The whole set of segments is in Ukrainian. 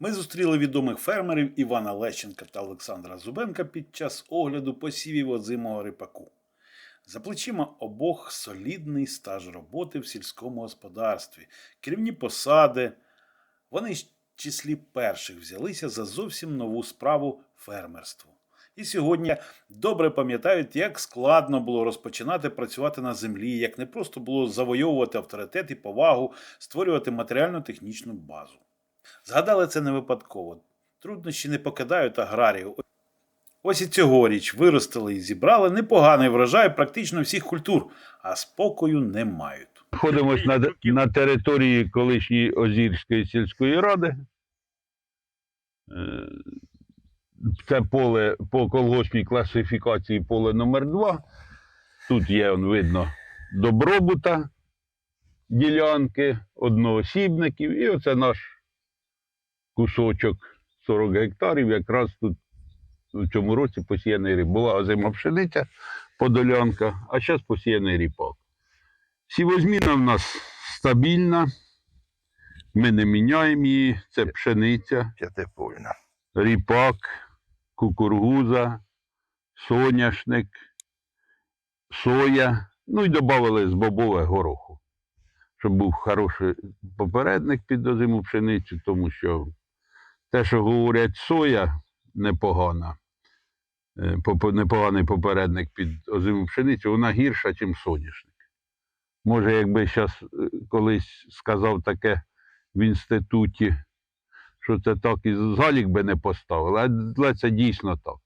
Ми зустріли відомих фермерів Івана Лещенка та Олександра Зубенка під час огляду посівів озимого рипаку. За плечима обох солідний стаж роботи в сільському господарстві, керівні посади. Вони з числі перших взялися за зовсім нову справу фермерство. І сьогодні добре пам'ятають, як складно було розпочинати працювати на землі, як не просто було завойовувати авторитет і повагу, створювати матеріально-технічну базу. Згадали це не випадково. Труднощі не покидають аграріїв. Ось і цьогоріч виростили і зібрали непоганий врожай практично всіх культур, а спокою не мають. Знаходимося на, на території колишньої Озірської сільської ради. Е, Це поле по колгоспній класифікації поле номер 2 Тут є, он, видно, добробута, ділянки, одноосібників, і оце наш кусочок 40 гектарів. Якраз тут у цьому році посіяний ріп. Була озима пшениця подолянка, а зараз посіяний ріпак. Сівозміна в нас стабільна. Ми не міняємо її. Це пшениця, П'ятипольна. ріпак, кукургуза, соняшник, соя. Ну і додали з бобове гороху, щоб був хороший попередник під озиму пшеницю, тому що те, що говорять соя непогана, е, непоганий попередник під озиму пшеницю, вона гірша, ніж соняшник. Може, якби зараз колись сказав таке в інституті, що це так і залік би не поставили, але це дійсно так.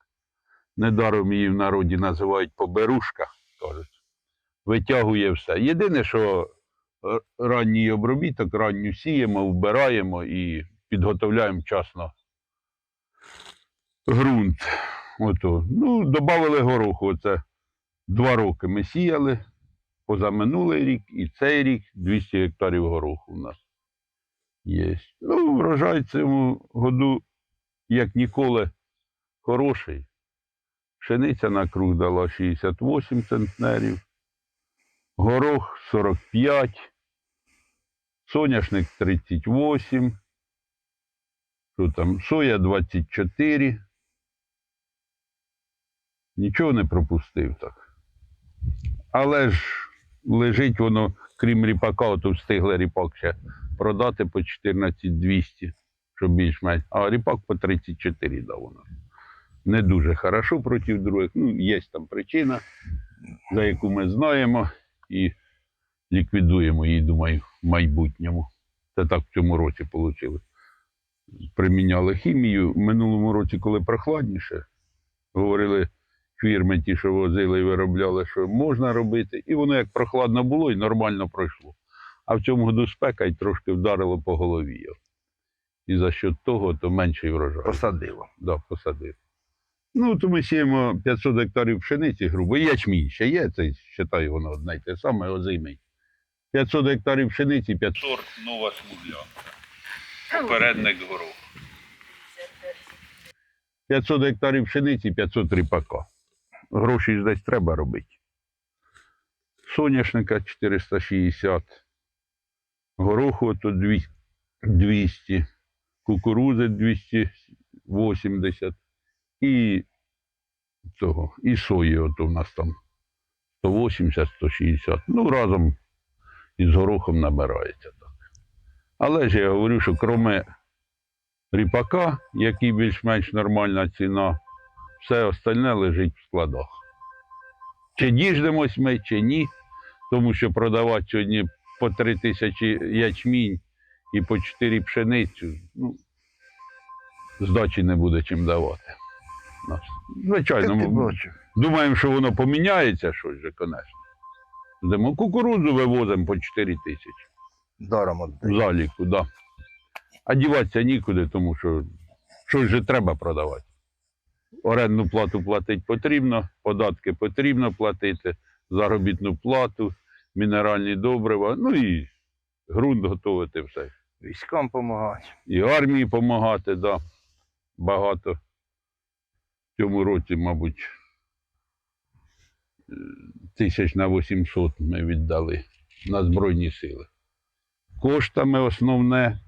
Недаром її в народі називають поберушка, кажуть. Витягує все. Єдине, що е, ранній обробіток, ранню сіємо, вбираємо і підготовляємо вчасно ґрунт. Ото. Ну, додали гороху. Оце два роки ми сіяли позаминулий рік і цей рік 200 гектарів гороху у нас є. Ну, врожай цьому году, як ніколи, хороший. Пшениця на круг дала 68 центнерів, горох 45, соняшник 38, що там, соя 24. Нічого не пропустив так. Але ж лежить воно, крім ріпака, то встигли ріпак ще продати по 14 щоб більш-менш. А ріпак по 34 дав нас. Не дуже хорошо проти других. Ну, є там причина, за яку ми знаємо, і ліквідуємо її, думаю, в майбутньому. Це так в цьому році вийшло. Приміняли хімію. В минулому році, коли прохладніше, говорили фірми, ті, що возили і виробляли, що можна робити. І воно як прохладно було і нормально пройшло. А в цьому году спека й трошки вдарило по голові. І за що того, то менший врожай. Посадило. Да, посадив. Ну, то ми сіємо 500 гектарів пшениці, грубо. І ячмінь ще є, це вважаю, воно одне й те саме, озимий. 500 гектарів пшениці, 500 сорт нова смуглянка. Попередник горох. 500 гектарів пшениці, 500 ріпака. Гроші ж десь треба робити. Соняшника 460, гороху то 200, кукурузи 280 і цього, і сої от у нас там 180-160. Ну, разом із горохом набирається. Але ж я говорю, що кроме ріпака, який більш-менш нормальна ціна, все остальне лежить в складах. Чи діждемось ми, чи ні, тому що продавати сьогодні по 3 тисячі ячмінь і по 4 пшеницю, ну, здачі не буде чим давати. Звичайно, ми думаємо, що воно поміняється щось же, звісно. Йдемо кукурудзу вивозимо по 4 тисячі Даром в віддає. заліку, да. А діватися нікуди, тому що щось же треба продавати. Орендну плату платити потрібно, податки потрібно платити, заробітну плату, мінеральні добрива, ну і ґрунт готувати все. Військам допомагати. І армії допомагати, да. Багато. В цьому році, мабуть, тисяч на 800 ми віддали на Збройні сили. Коштами основне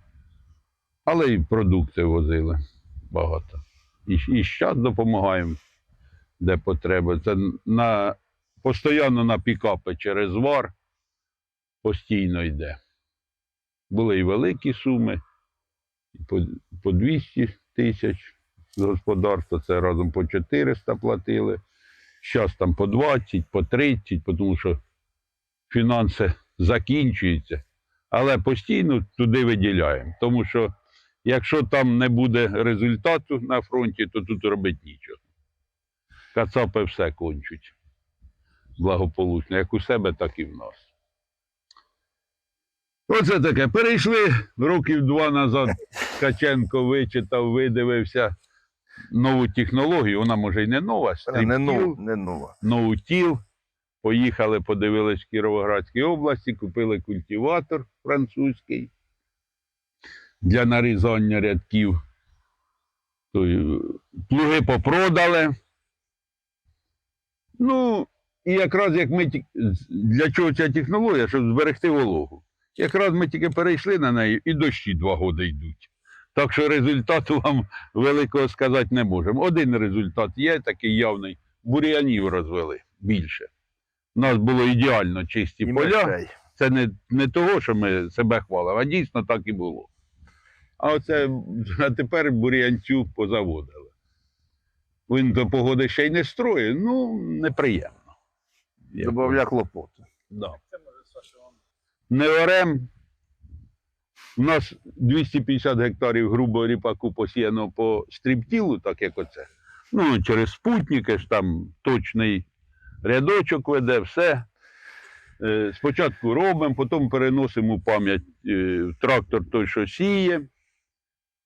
Але і продукти возили багато. І, і зараз допомагаємо, де потреба. Це на, постійно на пікапи через вар постійно йде. Були і великі суми, по, по 200 тисяч господарства, це разом по 400 платили. Зараз там по 20, по 30, тому що фінанси закінчуються. Але постійно туди виділяємо. Тому що якщо там не буде результату на фронті, то тут робити нічого. Кацапи все кончуть благополучно, як у себе, так і в нас. Оце таке. Перейшли років два назад. Ткаченко вичитав, видивився нову технологію. Вона може й не нова, ну, не нова. ноутіл. Поїхали, подивились в Кіровоградській області, купили культиватор французький для нарізання рядків. Е, Плуги попродали. Ну, і якраз як ми для чого ця технологія, щоб зберегти вологу. Якраз ми тільки перейшли на неї, і дощі два роки йдуть. Так що результату вам великого сказати не можемо. Один результат є, такий явний. Бур'янів розвели більше. У нас було ідеально чисті І поля. мишей. Це не, не того, що ми себе хвалимо, а дійсно так і було. А оце а тепер бур'янцю позаводили. Він до погоди ще й не строїть, ну, неприємно. Я Добавля клопоту. Да. Не орем. У нас 250 гектарів грубого ріпаку посіяно по стріптілу, так як оце. Ну, через спутники ж там точний рядочок веде, все. Е, Спочатку робимо, потім переносимо пам'ять е, трактор той, що сіє,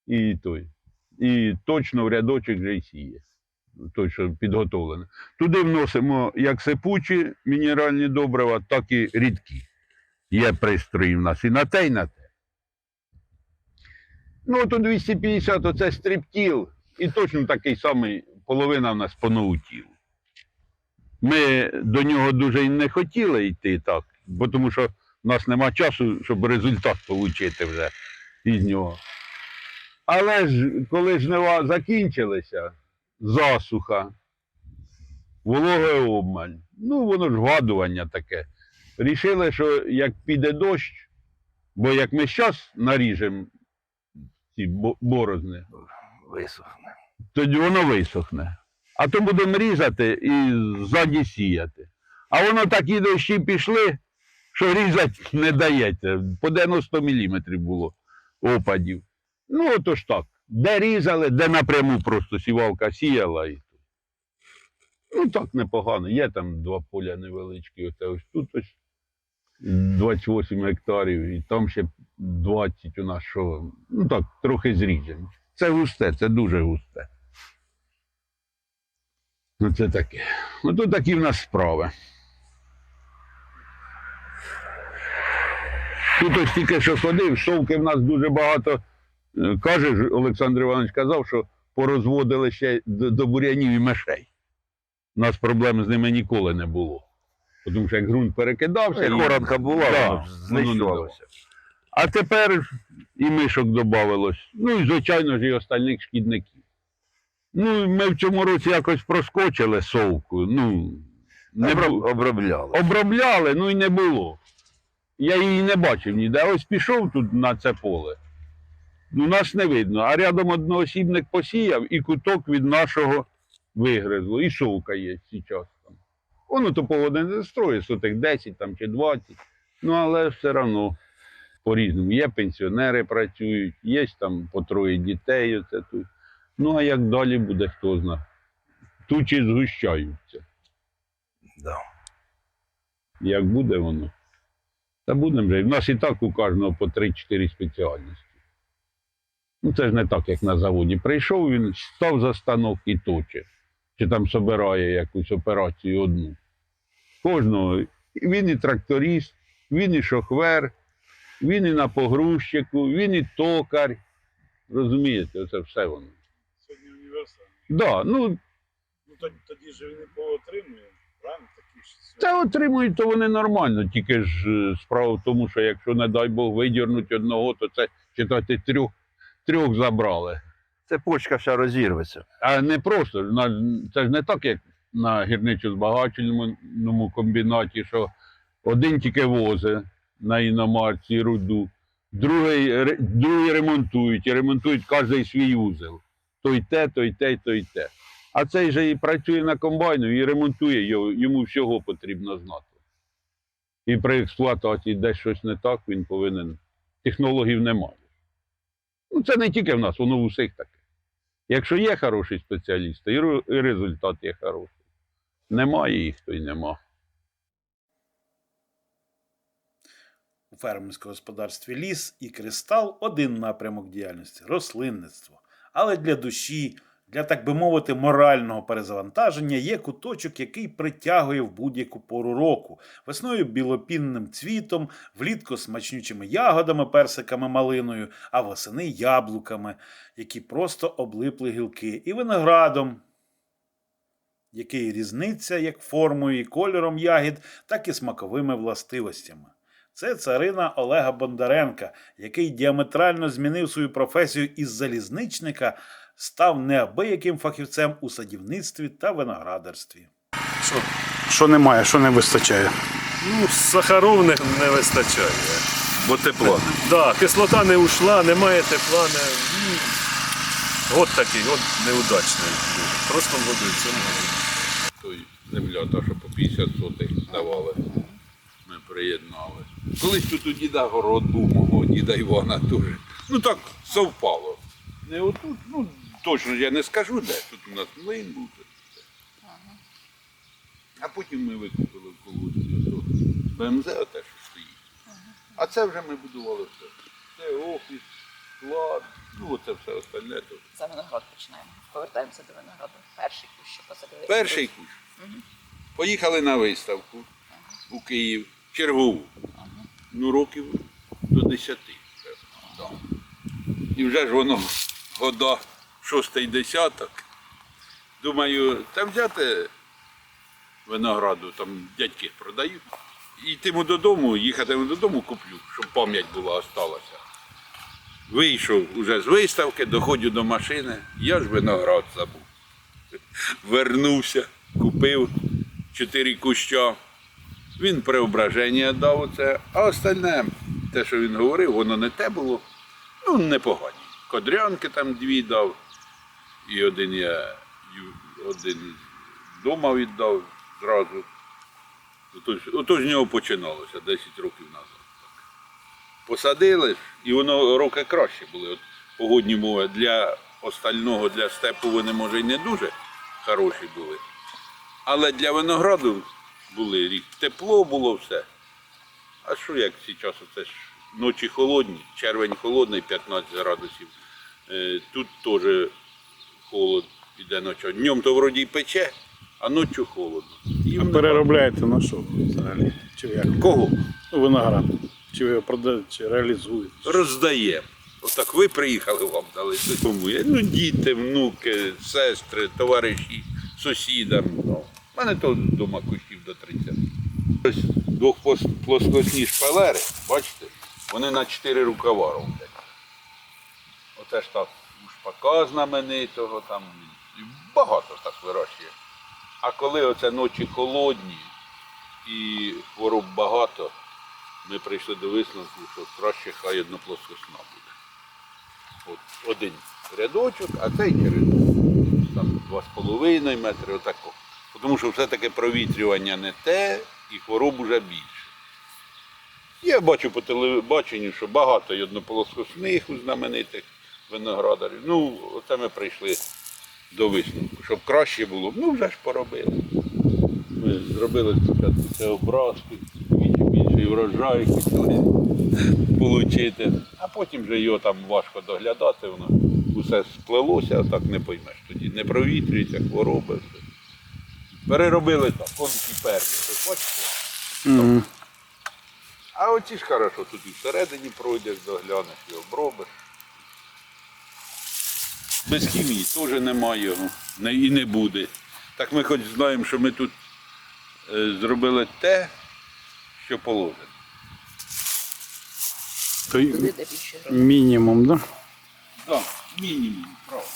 і той. І точно в рядочок вже й сіє. Той, що підготовлений. Туди вносимо як сипучі мінеральні добрива, так і рідкі. Є пристрої в нас і на те, і на те. Ну, то 250 оце стріптіл, і точно такий самий половина в нас по ноутілу. Ми до нього дуже й не хотіли йти так, бо тому що в нас нема часу, щоб результат отримати вже із нього. Але ж коли жнива закінчилися, засуха, вологий обмаль, ну воно ж вгадування таке. Рішили, що як піде дощ, бо як ми зараз наріжемо ці борозни, Висохне. тоді воно висохне. А то будемо різати і ззаді сіяти. А воно такі дощі пішли, що різати не дається. По 90 мм було опадів. Ну, ото ж так. Де різали, де напряму просто сівалка сіяла. І... Ну, так непогано. Є там два поля невеличкі. Оце ось тут ось 28 гектарів, і там ще 20 у нас що. Ну так, трохи зріжемо. Це густе, це дуже густе. Ну, це таке. Ну, тут такі в нас справи. Тут ось тільки що ходив, совки в нас дуже багато. Е, Каже, Олександр Іванович казав, що порозводили ще до, бурянів і мишей. У нас проблем з ними ніколи не було. Тому що як ґрунт перекидався, Як і- хоранка була, Да, знищувалося. а тепер і мишок додавалось. Ну і, звичайно ж, і остальних шкідників. Ну, ми в цьому році якось проскочили совку. Ну, не Оброб- бу- Обробляли. обробляли, ну і не було. Я її не бачив ніде. Ось пішов тут на це поле. Ну, нас не видно. А рядом одноосібник посіяв і куток від нашого вигризло. І совка є зараз там. Воно то не строїть, сотих 10 там, чи 20. Ну, але все одно по-різному. Є пенсіонери працюють, є там по троє дітей. Оце тут. Ну, а як далі буде, хто знає. Тучі згущаються. Да. Як буде воно? Та будемо вже. В нас і так у кожного по 3-4 спеціальності. Ну, це ж не так, як на заводі. Прийшов він, став за станок і точить. Чи там собирає якусь операцію одну. Кожного. Він і тракторист, він і шохвер, він і на погрузчику, він і токар. Розумієте, це все воно. Сьогодні. Да, ну, Ну тоді, тоді ж він і поотримує, правильно? Такі ж сьогодні. Це отримують, то вони нормально. Тільки ж е, справа в тому, що якщо, не дай Бог, видірнуть одного, то це читати трьох, трьох забрали. Це почка вся розірветься. А не просто. на- Це ж не так, як на гірничо-збагачувальному комбінаті, що один тільки возить на іномарці руду, другий, ре- другий ремонтують, і ремонтують кожен свій узел. Той те, той те, той те. А цей же і працює на комбайну і ремонтує його, йому всього потрібно знати. І при експлуатації десь щось не так, він повинен. Технологів немає. Ну, це не тільки в нас, воно в усіх таке. Якщо є хороші спеціалісти, і результат є хороший. Немає їх, то й нема. У фермерському господарстві ліс і кристал один напрямок діяльності рослинництво. Але для душі, для так би мовити, морального перезавантаження є куточок, який притягує в будь-яку пору року. Весною білопінним цвітом, влітку смачнючими ягодами, персиками, малиною, а восени яблуками, які просто облипли гілки, і виноградом, який різниця як формою і кольором ягід, так і смаковими властивостями. Це царина Олега Бондаренка, який діаметрально змінив свою професію із залізничника, став неабияким фахівцем у садівництві та виноградарстві. Що, що немає, що не вистачає? Ну, сахаров не, не вистачає. Бо тепло. Да, кислота не ушла, немає тепла, не. ну, От такий, от неудачний. В прошлом году і цьому. Той земля, та, що по 50 сотих давали, ми приєднали. Колись тут у діда город був, мого діда Івана теж. Ну так совпало. Не отут, ну точно я не скажу, де. Тут у нас млин був. А потім ми викупили в колодці БМЗ, оте, що стоїть. А це вже ми будували все. Це офіс, склад, ну оце все остальне. То. За виноград починаємо. Повертаємося до винограду. Перший кущ, що посадили. Перший кущ. Поїхали на виставку у Київ, чергову. Ну, років до 10. да. І вже ж воно года шостий десяток. Думаю, та взяти винограду, там дядьки продають. І додому, їхатиму додому куплю, щоб пам'ять була, осталася. Вийшов уже з виставки, доходжу до машини, я ж виноград забув. Вернувся, купив чотири куща. Він преображення дав оце, а остальне, те, що він говорив, воно не те було. Ну, непогані. Кодрянки там дві дав. І один я один вдома віддав зразу. Ото, з нього починалося 10 років назад. Так. Посадили, і воно роки краще були. От погодні мови для остального, для степу вони, може, й не дуже хороші були. Але для винограду були рік. Тепло було все. А що як зараз? Оце ж ночі холодні, червень холодний, 15 градусів. Е, Тут теж холод іде ночі. Днем то вроді пече, а ночі холодно. І А переробляєте на що взагалі? Чи як? Кого? Ну, виноград. Чи ви його продаєте, чи реалізуєте? Роздаємо. Отак ви приїхали, вам дали. Кому є? Ну, діти, внуки, сестри, товариші, сусідам. Ну, У мене то вдома кущів до 30. Ось двохплоскосні шпалери, бачите, вони на 4 рукава роблять. Оце ж так шпака знаменитого, там багато так вирощує. А коли оце ночі холодні і хвороб багато, ми прийшли до висновку, що краще хай одноплоскосна буде. От один рядочок, а цей через там, 2,5 метри, отако. Тому що все-таки провітрювання не те і хвороб уже більше. Я бачу по телебаченню, що багато і однополоскосних у знаменитих виноградарів. Ну, оце ми прийшли до висновку, щоб краще було. Ну, вже ж поробили. Ми зробили спочатку це образки, більший врожай отримати. А потім вже його там важко доглядати, воно усе сплелося, а так не поймеш. Тоді не провітрюється, хвороби. Все. Переробили так, конки пер'я, ви бачите? А оці ж хорошо, тут і всередині пройдеш, доглянеш і обробиш. Без хімії теж немає його, не- і не буде. Так ми хоч знаємо, що ми тут е, зробили те, що положено. То мінімум, да? Так, мінімум, правда.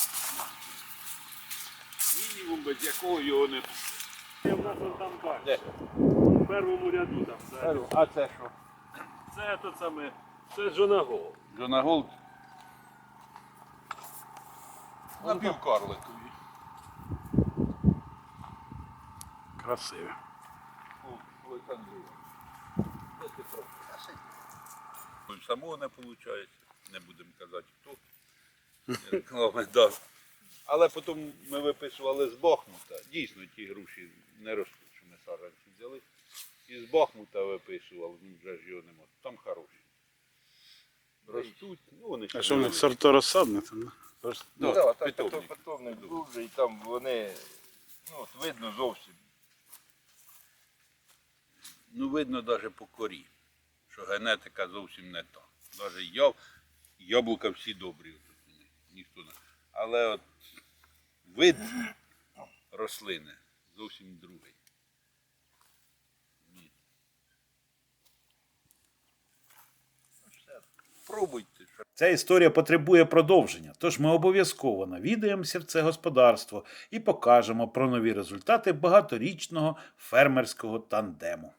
Мінімум, без якого його не буде. Це в нас он там. Де? В першому ряду там. Це, А це що? це то саме, це Джонагол. Джона Голд. Напівкарликові. Красиве. Олександрія. Самого не виходить, не будемо казати хто. Реклами, да. Але потім ми виписували з Бахмута. Дійсно, ті груші не ростуть, що ми саджанці взяли. І з Бахмута виписували, ну вже ж його нема. Там хороші. Ростуть, ну вони ще А що в них невеликі. сорторозсадне там? да? Просто- Да, Так, так, питомник. так, питомник дуже, і там вони, ну, от видно зовсім. Ну, видно навіть по корі, що генетика зовсім не та. Навіть яб, яблука всі добрі. Тут ні- ніхто не. Але от вид рослини зовсім другий. Ну. Пробуйте. Ця історія потребує продовження, тож ми обов'язково навідаємося в це господарство і покажемо про нові результати багаторічного фермерського тандему.